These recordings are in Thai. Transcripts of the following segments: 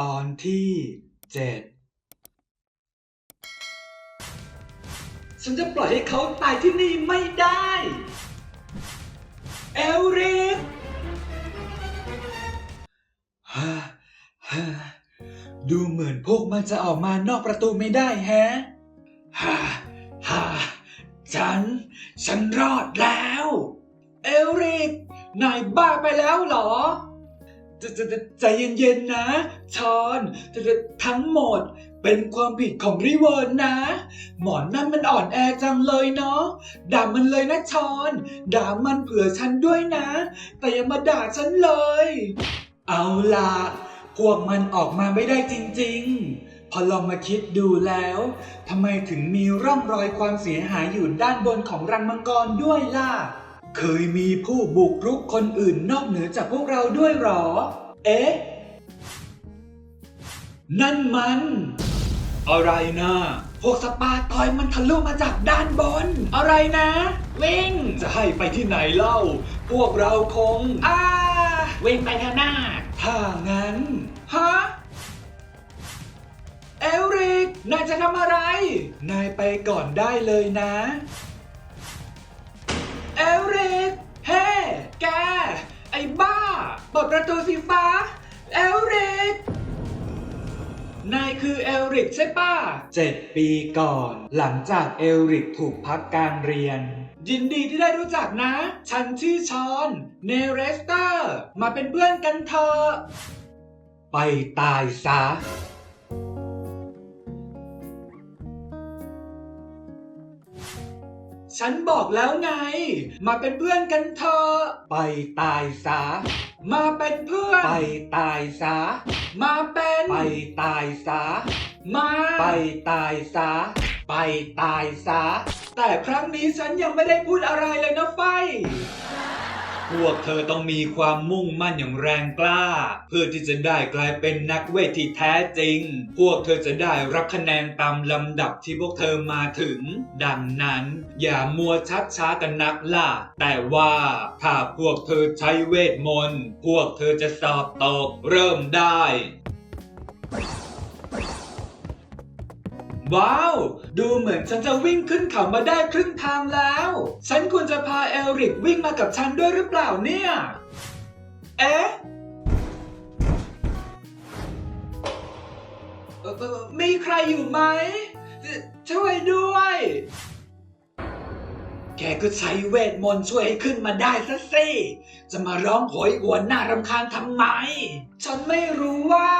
ตอนที่เจ็ดฉันจะปล่อยให้เขาตายที่นี่ไม่ได้ เอลริกฮ่าฮ่าดูเหมือนพวกมันจะออกมานอกประตูไม่ได้แฮะฮ่าฮ่าฉัน ฉันรอดแล้ว เอลริกนายบ้าไปแล้วเหรอ จะจะจะใจเย็นๆนะชอนจะจะทั้งหมดเป็นความผิดของริเวิร์นนะ หมอนนั่นมันอ่อนแอจังเลยเนาะด่ามันเลยนะชอนด่ามันเผื่อฉันด้วยนะ แต่อย่ามาด่าฉันเลย เอาล่ะ พวกมันออกมาไม่ได้จริง ๆพอลองมาคิดดูแล้วทำไมถึงมีร่องรอยความเสียหายอยู่ด้านบนของรังมังกรด้วยล่ะ เคยมีผู้บุกรุกคนอื่นนอกเหนือจากพวกเราด้วยหรอ เอ๊ะ นั่นมัน อะไรนะพวกสปาตอยมันทะลุมาจากด้านบน อะไรนะ วิ่ง จะให้ไปที่ไหนเล่า พวกเราคงอ่าวิ่งไปข้างหน้า ถ้างั้น ฮะเอลริก นายจะทำอะไร นายไปก่อนได้เลยนะ เอลริกเฮ้แก ไอ้บ้าเปิดประตูสีฟ้า เอลริก นายคือเอลริกใช่ป่ะ เจ็ดปีก่อน หลังจากเอลริกถูกพักการเรียน ยินดีที่ได้รู้จักนะ ฉันชื่อชอน เนเรสเตอร์ มาเป็นเพื่อนกันเถอะ ไปตายซะ ฉันบอกแล้วไง มาเป็นเพื่อนกันเถอะไปตายซะมาเป็นเพื่อน ไปตายซะมาเป็นไปตายซะมาไปตายซะไปตายซะแต่ครั้งนี้ฉันยังไม่ได้พูดอะไรเลยนะไฟ พวกเธอต้องมีความมุ่งมั่นอย่างแรงกล้า เพื่อที่จะได้กลายเป็นนักเวทที่แท้จริง พวกเธอจะได้รับคะแนนตามลำดับที่พวกเธอมาถึง ดังนั้น อย่ามัวชัดช้ากันนักล่ะ แต่ว่าถ้าพวกเธอใช้เวทมนต์ พวกเธอจะสอบตกเริ่มได้ ว้าว ดูเหมือนฉันจะวิ่งขึ้นเขามาได้ครึ่งทางแล้ว ฉันควรจะพาเอลริกวิ่งมากับฉันด้วยหรือเปล่าเนี่ย เอ๊ะเอ่อเอ่อมีใครอยู่ไหม ช่วยด้วย กก็ใช้เวทมนต์ช่วยให้ขึ้นมาได้ซะสิ จะมาร้องโหยหวนหน่ารำคาญทำไม ฉันไม่รู้ว่า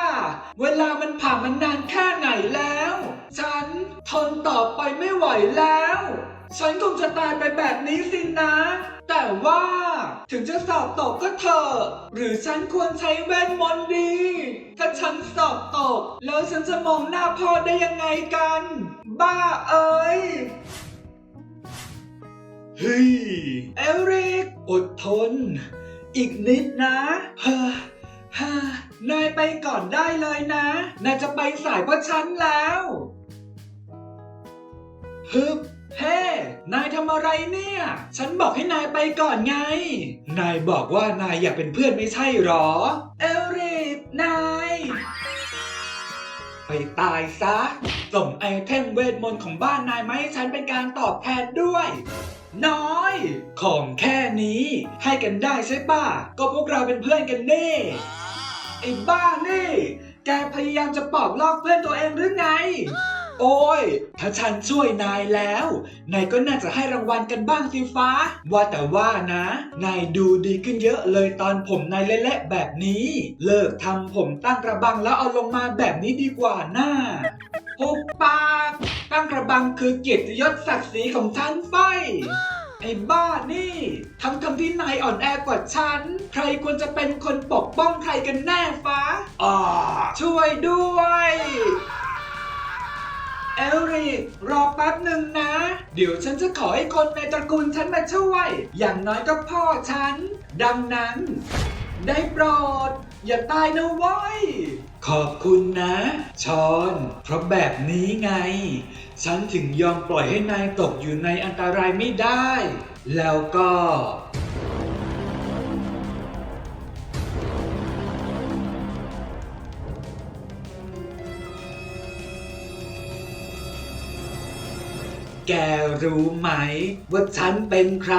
เวลามันผ่านมานานแค่ไหนแล้ว ฉันทนต่อไปไม่ไหวแล้ว ฉันคงจะตายไปแบบนี้สินะ แต่ว่า ถึงจะสอบตกก็เถอะหรือฉันควรใช้เวทมนต์ดี ถ้าฉันสอบตก แล้วฉันจะมองหน้าพ่อได้ยังไงกัน บ้าเอ้ย เฮ้ย เอริก อดทน อีกนิดนะเฮ้อฮ่านายไปก่อนได้เลยนะ นายจะไปสายเพราะฉันแล้วฮึบเฮ้ นายทำอะไรเนี่ย ฉันบอกให้นายไปก่อนไง นายบอกว่านายอยากเป็นเพื่อนไม่ใช่หรอ เอลริกนาย ไปตายซะ ส่งไอเทมเวทมนต์ของบ้านนายมาให้ฉันเป็นการตอบแทนด้วย น้อย ของแค่นี้ ให้กันได้ใช่ป่ะ ก็พวกเราเป็นเพื่อนกันเน่ไอ้บ้านี่ แกพยายามจะปอบลอกเพื่อนตัวเองหรือไง โอ้ย ถ้าฉันช่วยนายแล้ว นายก็น่าจะให้รางวัลกันบ้างสิฟ้า ว่าแต่ว่านะ นายดูดีขึ้นเยอะเลยตอนผมนายเละๆแบบนี้ เลิกทำผมตั้งกระบังแล้วเอาลงมาแบบนี้ดีกว่าน่าหุบปาก ตั้งกระบังคือเกียรติยศศักดิ์ศรีของฉันไฟไอ้บ้านี่ทั้งทำที่นายอ่อนแอกว่าฉัน ใครควรจะเป็นคนปกป้องใครกันแน่ฟ้าอ่าช่วยด้วย เอลริกรอแป๊บหนึ่งนะ เดี๋ยวฉันจะขอให้คนในตระกูลฉันมาช่วย อย่างน้อยก็พ่อฉัน ดังนั้น ได้โปรด อย่าตายนะเว้ยขอบคุณนะ ชอน เพราะแบบนี้ไง ฉันถึงยอมปล่อยให้นายตกอยู่ในอันตรายไม่ได้ แล้วก็ แกรู้ไหม ว่าฉันเป็นใคร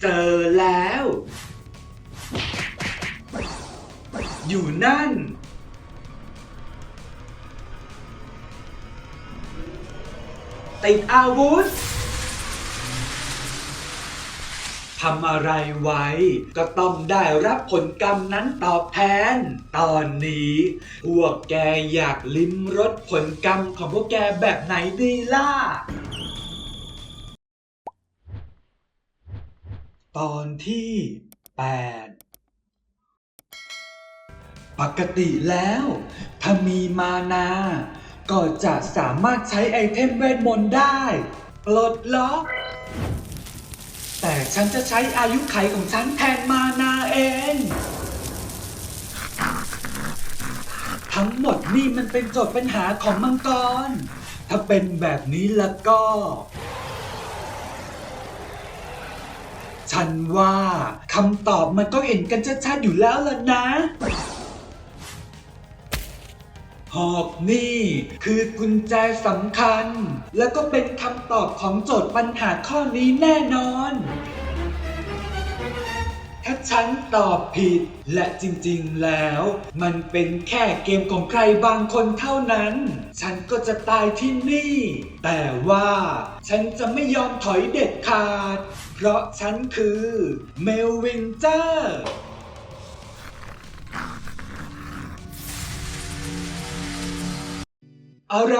เจอแล้ว อยู่นั่น ติดอาวุธ ทำอะไรไว้ ก็ต้องได้รับผลกรรมนั้นตอบแทน ตอนนี้ พวกแกอยากลิ้มรสผลกรรมของพวกแกแบบไหนดีล่ะตอนที่ 8 ปกติแล้ว ถ้ามีมานา ก็จะสามารถใช้ไอเทมเวทมนต์ได้ ปลดล็อก แต่ฉันจะใช้อายุไขของฉันแทนมานาเอง ทั้งหมดนี่มันเป็นโจทย์ปัญหาของมังกร ถ้าเป็นแบบนี้แล้วก็ ฉันว่าคำตอบมันก็เห็นกันชัดๆอยู่แล้วล่ะนะ หอกนี่คือกุญแจสำคัญ และก็เป็นคำตอบของโจทย์ปัญหาข้อนี้แน่นอน ถ้าฉันตอบผิด และจริงๆแล้ว มันเป็นแค่เกมของใครบางคนเท่านั้น ฉันก็จะตายที่นี่ แต่ว่าฉันจะไม่ยอมถอยเด็ดขาด เพราะฉันคือเมลวินเจอร์ อะไร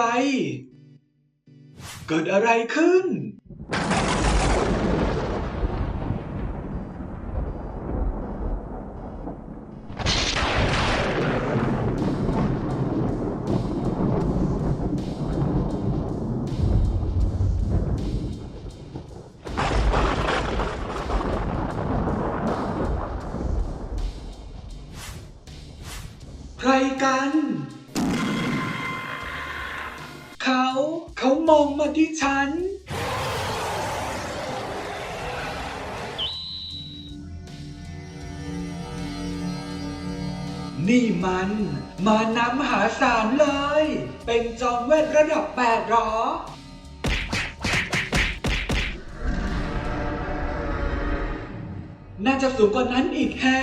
เกิดอะไรขึ้น นี่มัน มาน้ำมหาศาลเลย เป็นจอมเวทระดับแปดหรอ น่าจะสูงกว่านั้นอีกแฮะ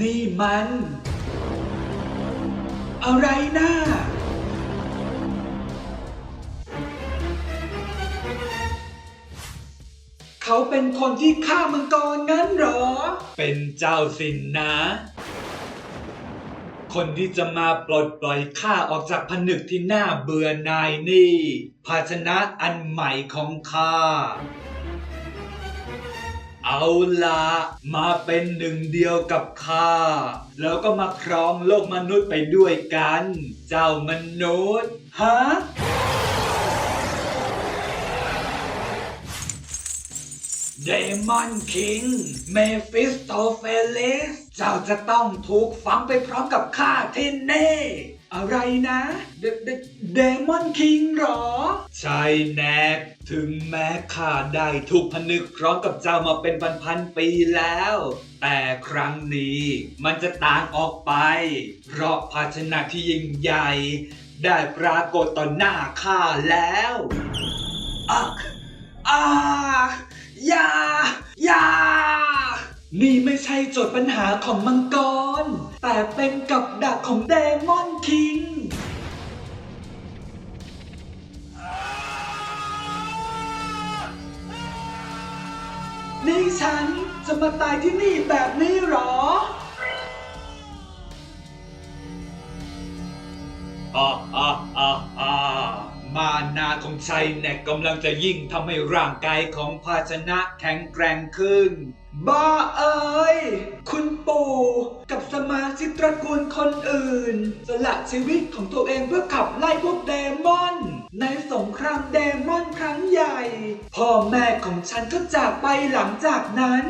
นี่มัน อะไรนะ เขาเป็นคนที่ฆ่ามังกรงั้นเหรอ เป็นเจ้าสินนะ คนที่จะมาปลดปล่อยข้าออกจากผนึกที่น่าเบื่อนายนี่ ภาชนะอันใหม่ของข้า เอาละมาเป็นหนึ่งเดียวกับข้า แล้วก็มาครองโลกมนุษย์ไปด้วยกัน เจ้ามนุษย์ ฮะ เดมอนคิง เมฟิสโตเฟลิส เจ้าจะต้องถูกฝังไปพร้อมกับข้าที่นี่อะไรนะเดเดเดมอนคิงหรอ ใช่แน่ถึงแม้ข้าได้ถูกผนึกพร้อมกับเจ้ามาเป็นพันๆปีแล้ว แต่ครั้งนี้มันจะต่างออกไป เพราะภาชนะที่ยิ่งใหญ่ ได้ปรากฏต่อหน้าข้าแล้วอักอา อย่าอย่านี่ไม่ใช่โจทย์ปัญหาของมังกร แต่เป็นกับดักของเดมอนคิงนี่ฉันจะมาตายที่นี่แบบนี้หรออ่าอ่าอ่าอ่า มานาของชัยแนกกำลังจะยิ่งทำให้ร่างกายของภาชนะแข็งแกร่งขึ้น บ้าเอ้ย คุณปู่กับสมาชิกตระกูลคนอื่น สละชีวิตของตัวเองเพื่อขับไล่พวกเดมอน ในสงครามเดมอนครั้งใหญ่ พ่อแม่ของฉันก็จากไปหลังจากนั้น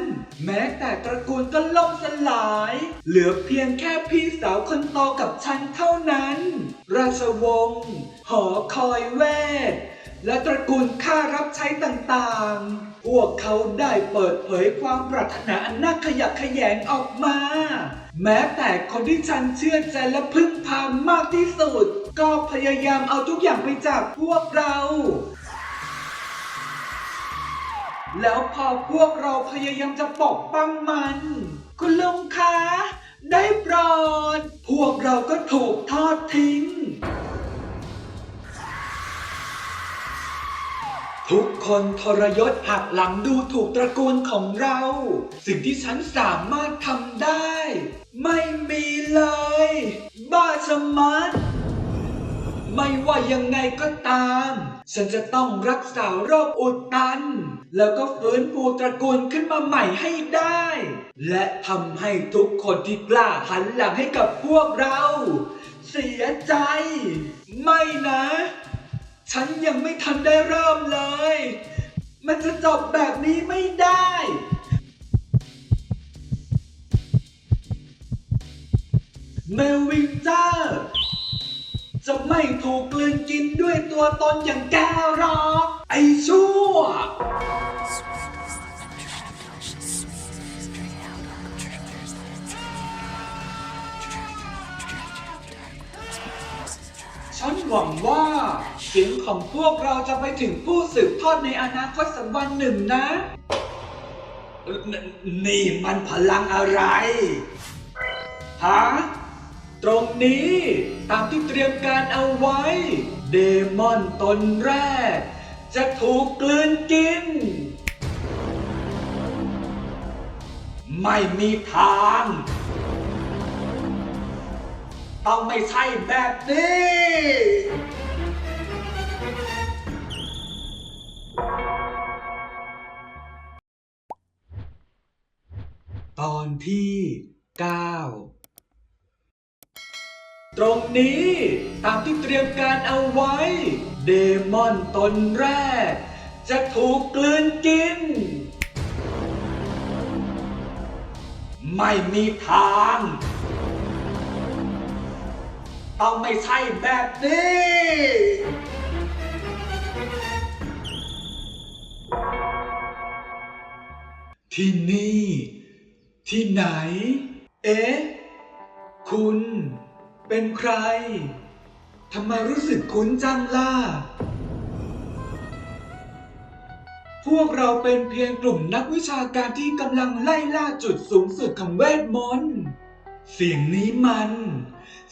แม้แต่ตระกูลก็ล่มสลาย เหลือเพียงแค่พี่สาวคนโตกับฉันเท่านั้น ราชวงศ์หอคอยเวท และตระกูลข้ารับใช้ต่างๆ พวกเขาได้เปิดเผยความปรารถนาอันน่าขยักขยงออกมา แม้แต่คนที่ฉันเชื่อใจและพึ่งพามากที่สุด ก็พยายามเอาทุกอย่างไปจากพวกเรา แล้วพอพวกเราพยายามจะปกป้องมัน คุณลุงคะ ได้โปรดพวกเราก็ถูกทอดทิ้ง ทุกคนทรยศหักหลังดูถูกตระกูลของเรา สิ่งที่ฉันสามารถทำได้ ไม่มีเลย บ้าชมัด ไม่ว่ายังไงก็ตาม ฉันจะต้องรักษาโรคอุดตัน แล้วก็ฟื้นฟูตระกูลขึ้นมาใหม่ให้ได้ และทำให้ทุกคนที่กล้าหันหลังให้กับพวกเรา เสียใจ ไม่นะ ฉันยังไม่ทันได้เริ่มเลย มันจะจบแบบนี้ไม่ได้เมลวิงเจอร์ จะไม่ถูกกลืนกินด้วยตัวตนอย่างแกหรอก ไอ้ชั่ว ฉันหวังว่าเสียงของพวกเราจะไปถึงผู้สืบทอดในอนาคตสักวันหนึ่งนะ นี่มันพลังอะไร ฮะ ตรงนี้ตามที่เตรียมการเอาไว้ เดมอนตนแรก จะถูกกลืนกิน ไม่มีทาง ต้องไม่ใช่แบบนี้ ตอนที่ 9 ตรงนี้ตามที่เตรียมการเอาไว้ เดมอนตนแรก จะถูกกลืนกิน ไม่มีทาง ต้องไม่ใช่แบบนี้ที่นี่ ที่ไหน เอ๊ะ คุณ เป็นใคร ทำไมรู้สึกคุ้นจังล่ะ พวกเราเป็นเพียงกลุ่มนักวิชาการที่กำลังไล่ล่าจุดสูงสุดของเวทมนต์ เสียงนี้มัน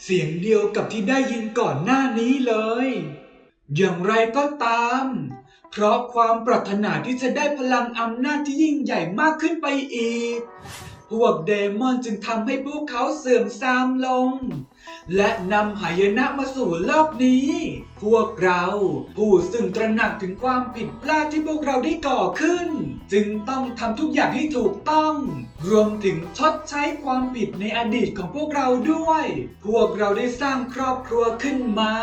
เสียงเดียวกับที่ได้ยินก่อนหน้านี้เลย อย่างไรก็ตาม เพราะความปรารถนาที่จะได้พลังอำนาจที่ยิ่งใหญ่มากขึ้นไปอีก พวกเดมอนจึงทำให้พวกเขาเสื่อมทรามลง และนำหายนะมาสู่โลกนี้ พวกเรา ผู้ซึ่งตระหนักถึงความผิดพลาดที่พวกเราได้ก่อขึ้น จึงต้องทำทุกอย่างให้ถูกต้อง รวมถึงชดใช้ความผิดในอดีตของพวกเราด้วย พวกเราได้สร้างครอบครัวขึ้นมา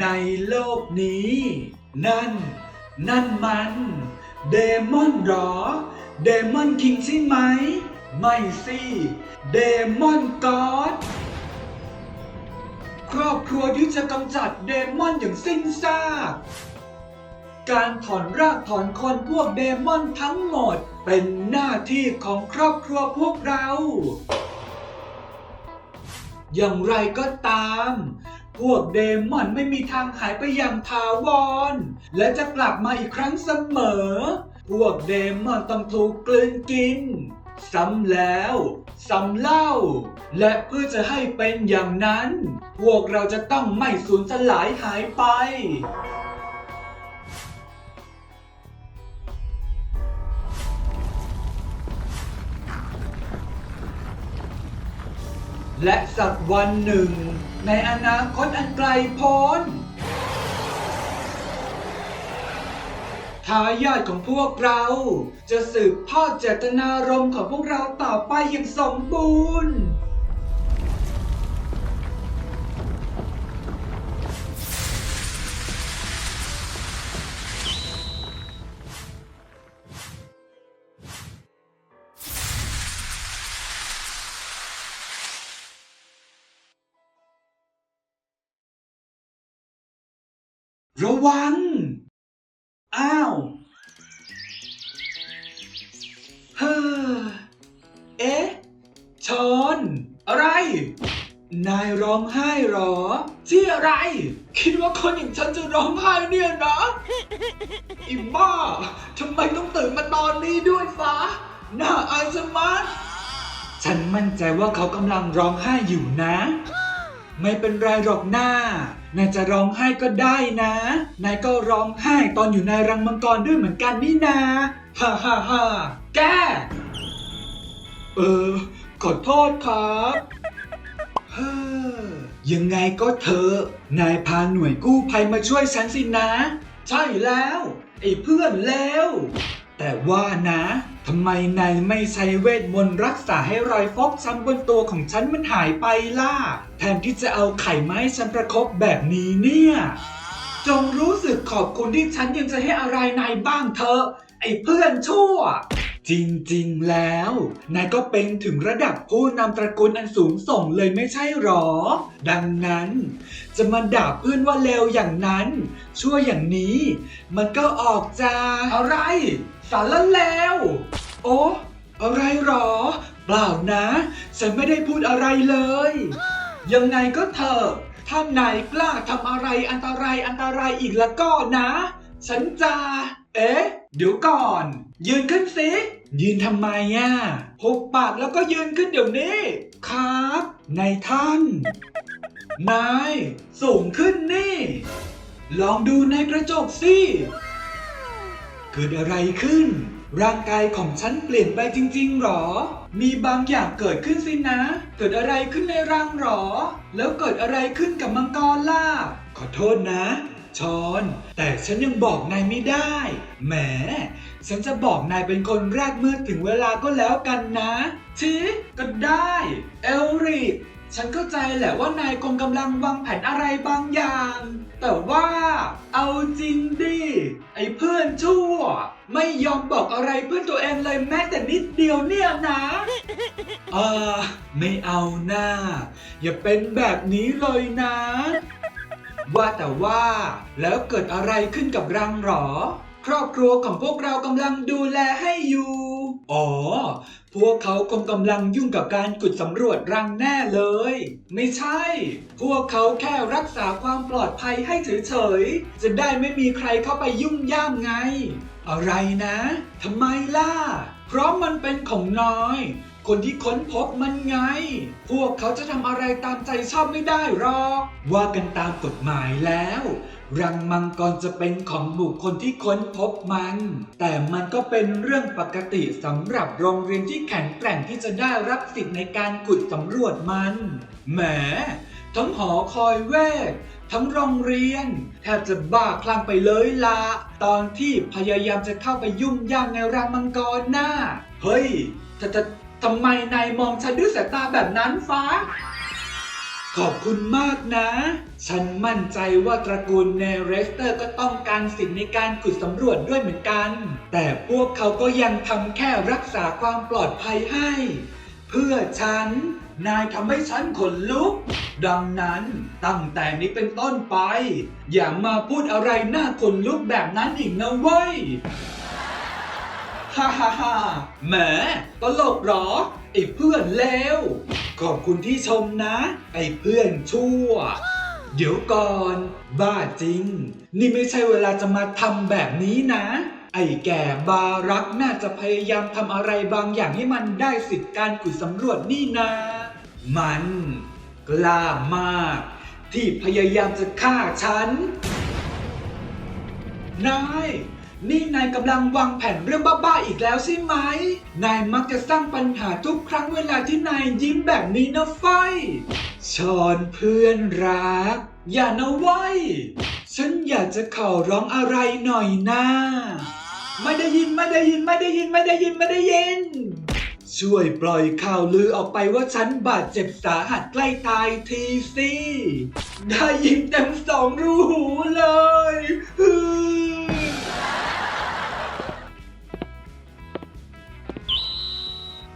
ในโลกนี้ นั่น นั่นมันเดมอนหรอเดมอนคิงใช่ไหม ไม่สิเดมอนกอ ครัวที่จะกำจัดเดมอนอย่างสิ้นซากการถอนรากถอนคนพวกเดมอนทั้งหมด เป็นหน้าที่ของครอบครัวพวกเรา อย่างไรก็ตาม พวกเดมอนไม่มีทางหายไปอย่างถาวร และจะกลับมาอีกครั้งเสมอ พวกเดมอนต้องถูกกลืนกิน ซ้ำแล้ว ซ้ำเล่า และเพื่อจะให้เป็นอย่างนั้น พวกเราจะต้องไม่สูญสลายหายไปและสักวันหนึ่ง ในอนาคตอันไกลโพ้น ทายาทของพวกเรา จะสืบทอดเจตนารมณ์ของพวกเราต่อไปอย่างสมบูรณ์ ระวัง อ้าวเฮ้อเอ๊ะชอนอะไร นายร้องไห้หรอ ที่อะไร คิดว่าคนอย่างฉันจะร้องไห้เนี่ยนะอีบ้าทำไมต้องตื่นมาตอนนี้ด้วยฟ้าน่าอายสมัดฉันมั่นใจว่าเขากำลังร้องไห้อยู่นะ ไม่เป็นไรหรอกหน้านายจะร้องไห้ก็ได้นะ นายก็ร้องไห้ตอนอยู่ในรังมังกรด้วยเหมือนกันนี่นาฮ่าฮ่าฮ่าแก เออ ขอโทษครับเฮ้อยังไงก็เถอะนายพาหน่วยกู้ภัยมาช่วยฉันสินะ ใช่แล้ว ไอ้เพื่อนแล้ว แต่ว่านะ ทำไมนายไม่ใช้เวทมนต์รักษาให้รอยฟกช้ำบนตัวของฉันมันหายไปล่ะ แทนที่จะเอาไข่มาให้ฉันประคบแบบนี้เนี่ย จงรู้สึกขอบคุณที่ฉันยังจะให้อะไรนายบ้างเถอะ ไอ้เพื่อนชั่ว จริงๆแล้ว นายก็เป็นถึงระดับผู้นำตระกูลอันสูงส่งเลยไม่ใช่หรอ ดังนั้น จะมาด่าเพื่อนว่าเลวอย่างนั้น ชั่วอย่างนี้ มันก็ออกจะอะไร สารเลวโอ้อะไรหรอ เปล่านะ ฉันไม่ได้พูดอะไรเลย ยังไงก็เถอะถ้านายกล้าทำอะไรอันตรายอันตรายอีกแล้วก็นะ ฉันจะ เอ๊ะ เดี๋ยวก่อน ยืนขึ้นสิยืนทำไมอะหุบปากแล้วก็ยืนขึ้นเดี๋ยวนี้ ครับนายท่าน นาย สูงขึ้นนี่ ลองดูในกระจกสิ เกิดอะไรขึ้น ร่างกายของฉันเปลี่ยนไปจริงๆหรอ มีบางอย่างเกิดขึ้นสินะ เกิดอะไรขึ้นในรังหรอ แล้วเกิดอะไรขึ้นกับมังกรล่ะ ขอโทษนะชอน แต่ฉันยังบอกนายไม่ได้ แหม ฉันจะบอกนายเป็นคนแรกเมื่อถึงเวลาก็แล้วกันนะชิก็ได้ เอลริก ฉันเข้าใจแหละว่านายคงกำลังวางแผนอะไรบางอย่าง แต่ว่าเอาจริงดิ ไอ้เพื่อนชั่ว ไม่ยอมบอกอะไรเพื่อนตัวเองเลยแม้แต่นิดเดียวเนี่ยนะเออไม่เอาหน้า อย่าเป็นแบบนี้เลยนะ ว่าแต่ว่าแล้วเกิดอะไรขึ้นกับรังหรอ ครอบครัวของพวกเรากำลังดูแลให้อยู่ อ๋อ พวกเขาคงกำลังยุ่งกับการขุดสำรวจรังแน่เลย ไม่ใช่ พวกเขาแค่รักษาความปลอดภัยให้เฉยๆ จะได้ไม่มีใครเข้าไปยุ่งย่ามไง อะไรนะทำไมล่ะ เพราะมันเป็นของน้อย คนที่ค้นพบมันไง พวกเขาจะทำอะไรตามใจชอบไม่ได้หรอก ว่ากันตามกฎหมายแล้ว รังมังกรจะเป็นของบุคคลที่ค้นพบมัน แต่มันก็เป็นเรื่องปกติสำหรับโรงเรียนที่แข็งแกร่งที่จะได้รับสิทธิ์ในการขุดสำรวจมัน แหม ทั้งหอคอยเวททั้งโรงเรียนแทบจะบ้าคลั่งไปเลยละตอนที่พยายามจะเข้าไปยุ่งย่ามในรังมังกรน่ะเฮ้ยทท ทำไมนายมองฉันด้วยสายตาแบบนั้นฟ้า ขอบคุณมากนะ ฉันมั่นใจว่าตระกูลเนเรสเตอร์ก็ต้องการสิทธิ์ในการขุดสำรวจด้วยเหมือนกัน แต่พวกเขาก็ยังทำแค่รักษาความปลอดภัยให้ เพื่อฉัน นายทำให้ฉันขนลุก ดังนั้นตั้งแต่นี้เป็นต้นไป อย่ามาพูดอะไรน่าขนลุกแบบนั้นอีกนะเว้ย ฮ่าฮ่าฮ่าแหมตลกเหรอ ไอ้เพื่อนเลวขอบคุณที่ชมนะ ไอ้เพื่อนชั่ว เดี๋ยวก่อน บ้าจริง นี่ไม่ใช่เวลาจะมาทำแบบนี้นะ ไอ้แก่บารักน่าจะพยายามทำอะไรบางอย่างให้มันได้สิทธิ์การขุดสำรวจนี่นามัน กล้ามาก ที่พยายามจะฆ่าฉัน นาย นี่นายกำลังวางแผนเรื่องบ้าๆอีกแล้วใช่ไหม นายมักจะสร้างปัญหาทุกครั้งเวลาที่นายยิ้มแบบนี้นะไฟ ชอนเพื่อนรัก อย่านะไว้ฉันอยากจะขอร้องอะไรหน่อยนะไม่ได้ยินไม่ได้ยินไม่ได้ยินไม่ได้ยินไม่ได้ยิน ช่วยปล่อยข่าวลือออกไปว่าฉันบาดเจ็บสาหัสใกล้ตายทีสิได้ยินเต็มสองรูหูเลย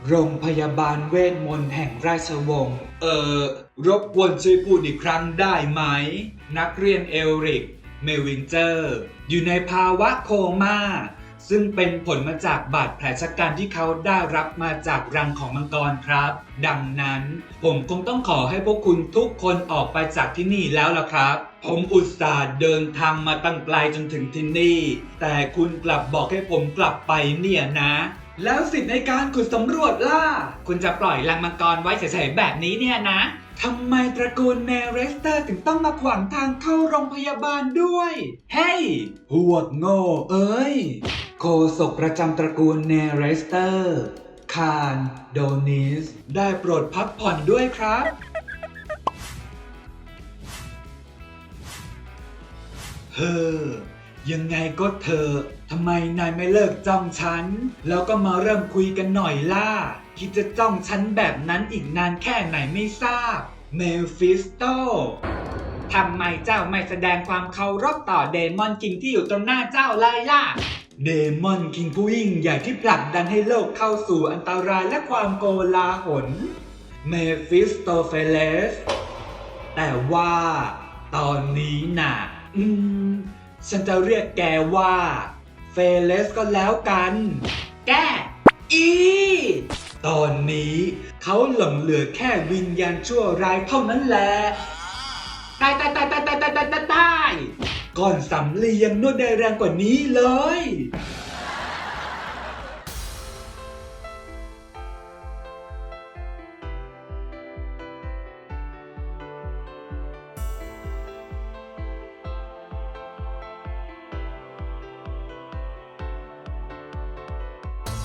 โรงพยาบาลเวทมนต์แห่งราชวงศ์ เอ่อ รบกวนช่วยพูดอีกครั้งได้ไหม นักเรียนเอลริก เมวินเจอร์ อยู่ในภาวะโคม่า ซึ่งเป็นผลมาจากบาดแผลชะกันที่เขาได้รับมาจากรังของมังกรครับ ดังนั้น ผมคงต้องขอให้พวกคุณทุกคนออกไปจากที่นี่แล้วล่ะครับผมอุตส่าห์เดินทางมาตั้งไกลจนถึงที่นี่ แต่คุณกลับบอกให้ผมกลับไปเนี่ยนะ แล้วสิทธิ์ในการขุดสำรวจล่ะ คุณจะปล่อยรังมังกรไว้เฉยๆแบบนี้เนี่ยนะทำไมตระกูลเนเรสเตอร์ถึงต้องมาขวางทางเข้าโรงพยาบาลด้วย เฮ้ยพวกโง่เอ้ย โคศกประจำตระกูลเนเรสเตอร์ คานโดนิส ได้โปรดพักผ่อนด้วยครับเฮ้อ ยังไงก็เธอทำไมนายไม่เลิกจ้องฉัน แล้วก็มาเริ่มคุยกันหน่อยล่ะ คิดจะจ้องฉันแบบนั้นอีกนานแค่ไหนไม่ทราบ เมฟิสโตทำไมเจ้าไม่แสดงความเคารพต่อเดมอนคิงที่อยู่ตรงหน้าเจ้าเลยล่ะ เดมอนคิงผู้ยิ่งใหญ่ที่ผลักดันให้โลกเข้าสู่อันตรายและความโกลาหล เมฟิสโตเฟเลส แต่ว่าตอนนี้น่ะ อืม ฉันจะเรียกแกว่าเฟเลสก็แล้วกัน แก อี ตอนนี้เขาหลงเหลือแค่วิญญาณชั่วร้ายเท่านั้นแหละ ตายตายตายตายตายตายตายตายตายก่อนสำลียังนวดได้แรงกว่านี้เลย